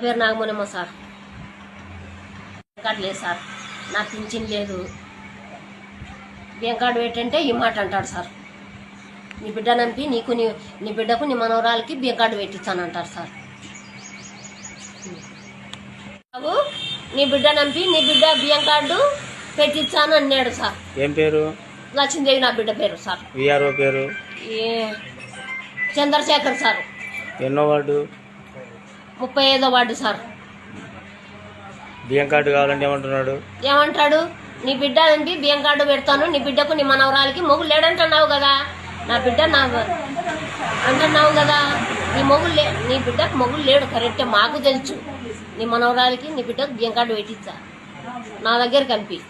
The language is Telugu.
పేరు నాగమోనమ్మ సార్. కార్డు లేదు సార్. నాకు పింఛన్ లేదు. బియ్యం కార్డు పెట్టంటే ఈ మాట అంటాడు సార్. నీ బిడ్డ నంపి నీకు నీ నీ బిడ్డకు నీ మనవరాలకి బియ్యం కార్డు పెట్టించానంటారు సార్. బాబు నీ బిడ్డ నంపి నీ బిడ్డ బియ్యం కార్డు పెట్టించాను అన్నాడు సార్. ఏం పేరు? లక్ష్మీదేవి నా బిడ్డ పేరు సార్. విఆర్ఓ పేరు? A Chandrashekar sir. ఎన్నో వార్డు? ముప్పై ఐదో వార్డు సార్. బియ్యం కార్డు కావాలంటే ఏమంటున్నాడు? ఏమంటాడు? నీ బిడ్డ అండి బియ్యం కార్డు పెడతాను నీ బిడ్డకు నీ మనవరాలకి మొగుడు లేడంటున్నావు కదా. నా బిడ్డ నా అంటున్నావు కదా. నీ మొగుడు లే నీ బిడ్డకు మొగుడు లేడు కరెక్టే మాకు తెలుసు. నీ మనవరాలకి నీ బిడ్డకు బియ్యం కార్డు పెట్టించా. నా దగ్గర కలిపి